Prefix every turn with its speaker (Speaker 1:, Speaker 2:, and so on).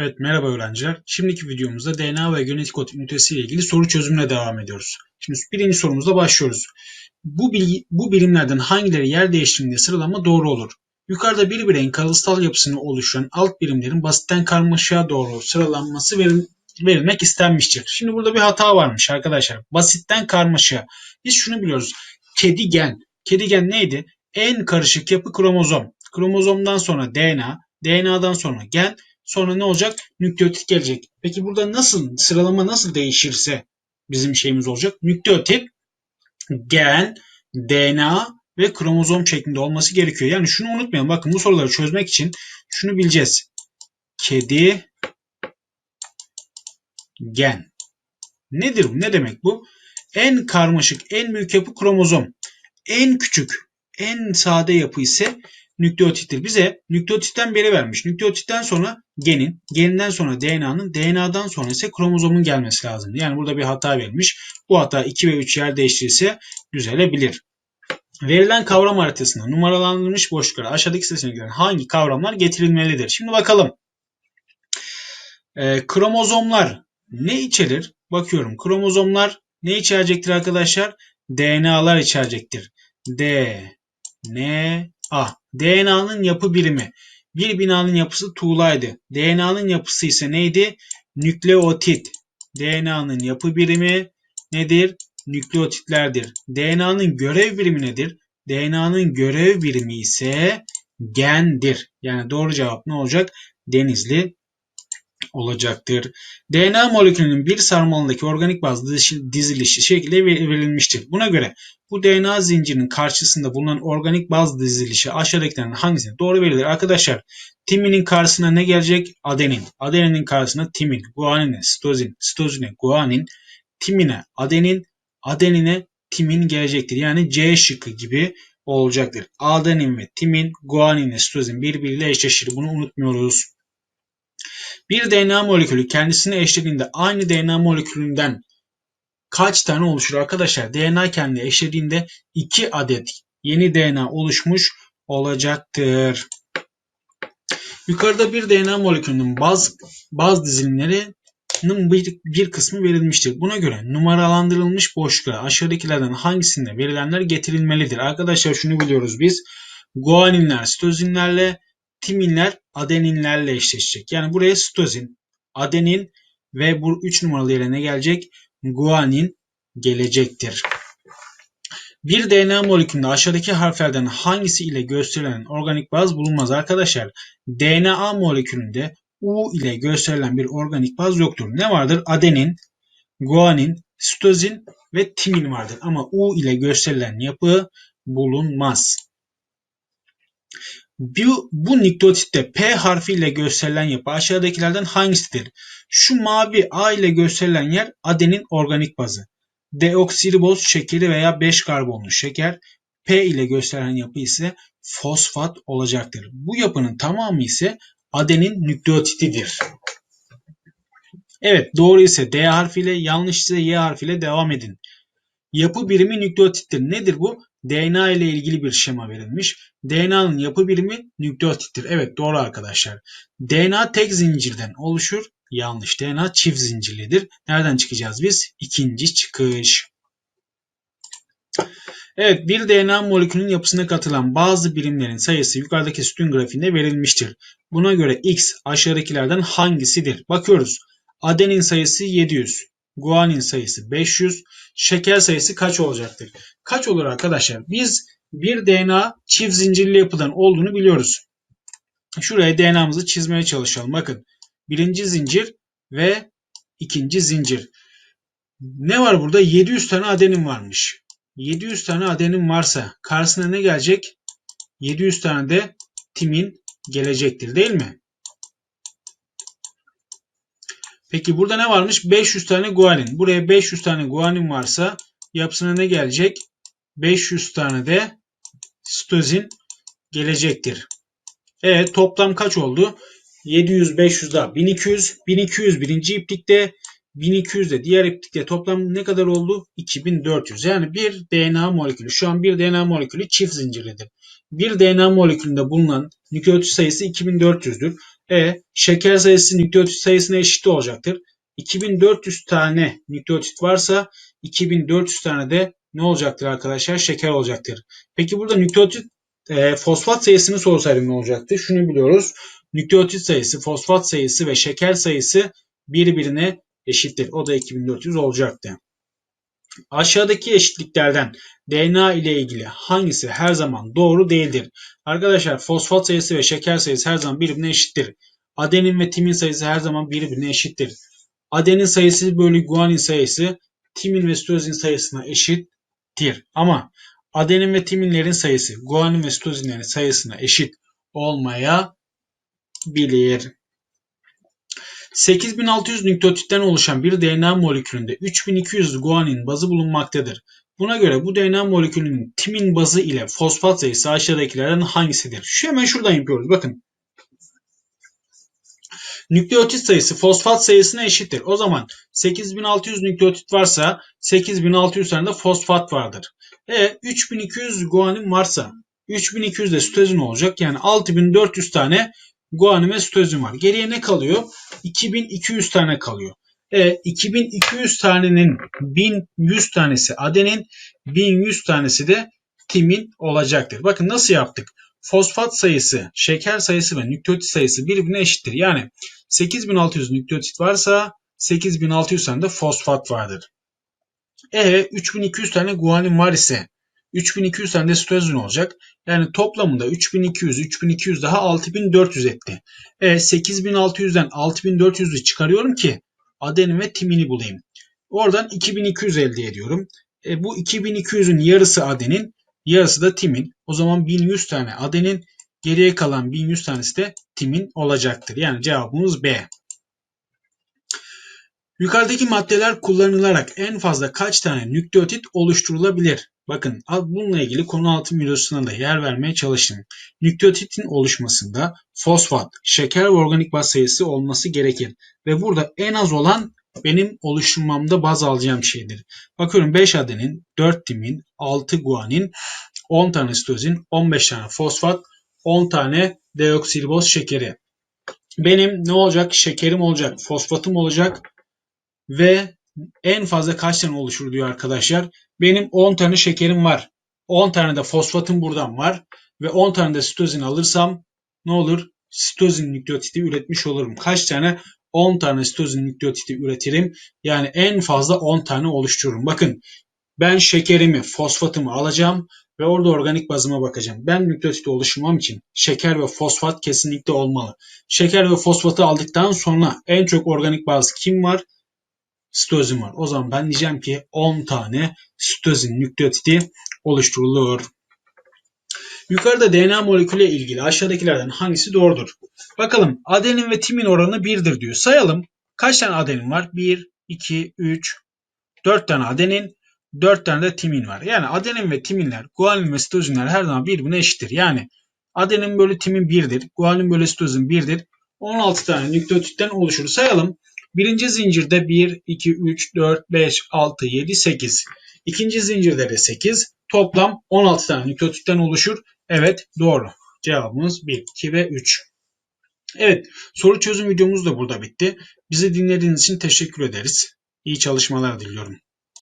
Speaker 1: Evet merhaba öğrenciler. Şimdiki videomuzda DNA ve genetik kod ünitesi ile ilgili soru çözümüne devam ediyoruz. Şimdi birinci sorumuzla başlıyoruz. Bu, bilgi, bu birimlerden hangileri yer değiştirdiğinde sıralama doğru olur? Yukarıda bir bireyin kalıtsal yapısını oluşturan alt birimlerin basitten karmaşaya doğru sıralanması veril, verilmek istenmiştir. Şimdi burada bir hata varmış arkadaşlar. Basitten karmaşaya. Biz şunu biliyoruz. Kedi gen. Kedi gen neydi? En karışık yapı kromozom. Kromozomdan sonra DNA, DNA'dan sonra gen, Sonra ne olacak? Nükleotit gelecek. Peki burada nasıl sıralama nasıl değişirse bizim şeyimiz olacak? Nükleotit gen, DNA ve kromozom şeklinde olması gerekiyor. Yani şunu unutmayalım. Bakın bu soruları çözmek için şunu bileceğiz. Kedi gen. Nedir bu? Ne demek bu? En karmaşık, en büyük yapı kromozom. En küçük, en sade yapı ise nükleotittir. Bize nükleotitten beri vermiş. Nükleotitten sonra genin, geninden sonra DNA'nın, DNA'dan sonra ise kromozomun gelmesi lazım. Yani burada bir hata verilmiş. Bu hata 2 ve 3 yer değiştirirse düzelebilir. Verilen kavram haritasında numaralandırılmış boşluklara aşağıdaki seçeneklerden hangi kavramlar getirilmelidir? Şimdi bakalım. Ee, kromozomlar ne içerir? Bakıyorum. Kromozomlar ne içerecektir arkadaşlar? DNA'lar içerecektir. D, N, A. DNA'nın yapı birimi. Bir binanın yapısı tuğlaydı. DNA'nın yapısı ise neydi? Nükleotit. DNA'nın yapı birimi nedir? Nükleotitlerdir. DNA'nın görev birimi nedir? DNA'nın görev birimi ise gendir. Yani doğru cevap ne olacak? Denizli olacaktır. DNA molekülünün bir sarmalındaki organik baz dizilişi şekilde verilmiştir. Buna göre bu DNA zincirinin karşısında bulunan organik baz dizilişi aşağıdakilerin hangisine doğru verilir? Arkadaşlar timinin karşısına ne gelecek? Adenin. Adeninin karşısına timin. Guanine, sitozin. Sitozine, guanin. Timine, adenin. Adenine, timin gelecektir. Yani C şıkkı gibi olacaktır. Adenin ve timin, guanin ve sitozin birbiriyle eşleşir. Bunu unutmuyoruz. Bir DNA molekülü kendisine eşlediğinde aynı DNA molekülünden kaç tane oluşur arkadaşlar? DNA kendine eşlediğinde 2 adet yeni DNA oluşmuş olacaktır. Yukarıda bir DNA molekülünün baz, baz dizilimlerinin bir, bir kısmı verilmiştir. Buna göre numaralandırılmış boşluklara aşağıdakilerden hangisinde verilenler getirilmelidir? Arkadaşlar şunu biliyoruz biz. Guaninler sitozinlerle timinler adeninlerle eşleşecek. Yani buraya sitozin, adenin ve bu 3 numaralı yere ne gelecek? Guanin gelecektir. Bir DNA molekülünde aşağıdaki harflerden hangisi ile gösterilen organik baz bulunmaz arkadaşlar? DNA molekülünde U ile gösterilen bir organik baz yoktur. Ne vardır? Adenin, guanin, sitozin ve timin vardır. Ama U ile gösterilen yapı bulunmaz. Bu, bu nükleotitte P harfiyle gösterilen yapı aşağıdakilerden hangisidir? Şu mavi A ile gösterilen yer adenin organik bazı. Deoksiriboz şekeri veya 5 karbonlu şeker. P ile gösterilen yapı ise fosfat olacaktır. Bu yapının tamamı ise adenin nükleotitidir. Evet doğru ise D harfiyle yanlış ise Y harfiyle devam edin. Yapı birimi nükleotittir. Nedir bu? DNA ile ilgili bir şema verilmiş. DNA'nın yapı birimi nükleotittir. Evet doğru arkadaşlar. DNA tek zincirden oluşur. Yanlış. DNA çift zincirlidir. Nereden çıkacağız biz? İkinci çıkış. Evet bir DNA molekülünün yapısına katılan bazı birimlerin sayısı yukarıdaki sütun grafiğinde verilmiştir. Buna göre X aşağıdakilerden hangisidir? Bakıyoruz. Adenin sayısı 700 guanin sayısı 500. Şeker sayısı kaç olacaktır? Kaç olur arkadaşlar? Biz bir DNA çift zincirli yapıdan olduğunu biliyoruz. Şuraya DNA'mızı çizmeye çalışalım. Bakın birinci zincir ve ikinci zincir. Ne var burada? 700 tane adenin varmış. 700 tane adenin varsa karşısına ne gelecek? 700 tane de timin gelecektir değil mi? Peki burada ne varmış? 500 tane guanin. Buraya 500 tane guanin varsa yapısına ne gelecek? 500 tane de sitozin gelecektir. Evet toplam kaç oldu? 700, 500 daha 1200. 1200 birinci iplikte 1200 de diğer iplikte toplam ne kadar oldu? 2400. Yani bir DNA molekülü. Şu an bir DNA molekülü çift zincirlidir. bir DNA molekülünde bulunan nükleotit sayısı 2400'dür. E şeker sayısı nükleotit sayısına eşit olacaktır. 2400 tane nükleotit varsa 2400 tane de ne olacaktır arkadaşlar? Şeker olacaktır. Peki burada nükleotit e, fosfat sayısını sorsaydım ne olacaktı? Şunu biliyoruz. Nükleotit sayısı, fosfat sayısı ve şeker sayısı birbirine eşittir. O da 2400 olacaktı. Aşağıdaki eşitliklerden DNA ile ilgili hangisi her zaman doğru değildir? Arkadaşlar fosfat sayısı ve şeker sayısı her zaman birbirine eşittir. Adenin ve timin sayısı her zaman birbirine eşittir. Adenin sayısı bölü guanin sayısı timin ve sitozin sayısına eşittir. Ama adenin ve timinlerin sayısı guanin ve sitozinlerin sayısına eşit olmayabilir. 8600 nükleotitten oluşan bir DNA molekülünde 3200 guanin bazı bulunmaktadır. Buna göre bu DNA molekülünün timin bazı ile fosfat sayısı aşağıdakilerden hangisidir? Şu hemen şuradan yapıyoruz. Bakın. Nükleotit sayısı fosfat sayısına eşittir. O zaman 8600 nükleotit varsa 8600 tane de fosfat vardır. E 3200 guanin varsa 3200 de sitozin olacak. Yani 6400 tane guanin ve sitozin var. Geriye ne kalıyor? 2200 tane kalıyor. E, 2200 tanenin 1100 tanesi adenin, 1100 tanesi de timin olacaktır. Bakın nasıl yaptık? Fosfat sayısı, şeker sayısı ve nükleotit sayısı birbirine eşittir. Yani 8600 nükleotit varsa 8600 tane de fosfat vardır. E 3200 tane guanin var ise 3200 tane de sitozin olacak. Yani toplamında 3200, 3200 daha 6400 etti. E 8600'den 6400'ü çıkarıyorum ki adenin ve timini bulayım. Oradan 2200 elde ediyorum. E, bu 2200'ün yarısı adenin, yarısı da timin. O zaman 1100 tane adenin, geriye kalan 1100 tanesi de timin olacaktır. Yani cevabımız B. Yukarıdaki maddeler kullanılarak en fazla kaç tane nükleotit oluşturulabilir? Bakın bununla ilgili konu altı videosuna da yer vermeye çalıştım. Nükleotitin oluşmasında fosfat, şeker ve organik baz sayısı olması gerekir. Ve burada en az olan benim oluşturmamda baz alacağım şeydir. Bakıyorum 5 adenin, 4 timin, 6 guanin, 10 tane sitozin, 15 tane fosfat, 10 tane deoksiriboz şekeri. Benim ne olacak? Şekerim olacak, fosfatım olacak ve en fazla kaç tane oluşur diyor arkadaşlar. Benim 10 tane şekerim var. 10 tane de fosfatım buradan var. Ve 10 tane de sitozin alırsam ne olur? Sitozin nükleotidi üretmiş olurum. Kaç tane? 10 tane sitozin nükleotidi üretirim. Yani en fazla 10 tane oluştururum. Bakın ben şekerimi, fosfatımı alacağım ve orada organik bazıma bakacağım. Ben nükleotidi oluşturmam için şeker ve fosfat kesinlikle olmalı. Şeker ve fosfatı aldıktan sonra en çok organik baz kim var? Sitozin var. O zaman ben diyeceğim ki 10 tane sitozin nükleotidi oluşturulur. Yukarıda DNA molekülü ilgili aşağıdakilerden hangisi doğrudur? Bakalım adenin ve timin oranı 1'dir diyor. Sayalım. Kaç tane adenin var? 1, 2, 3, 4 tane adenin, 4 tane de timin var. Yani adenin ve timinler, guanin ve sitozinler her zaman birbirine eşittir. Yani adenin bölü timin 1'dir. Guanin bölü sitozin 1'dir. 16 tane nükleotitten oluşur. Sayalım. Birinci zincirde 1, 2, 3, 4, 5, 6, 7, 8. İkinci zincirde de 8. Toplam 16 tane nükleotitten oluşur. Evet doğru. Cevabımız 1, 2 ve 3. Evet soru çözüm videomuz da burada bitti. Bizi dinlediğiniz için teşekkür ederiz. İyi çalışmalar diliyorum.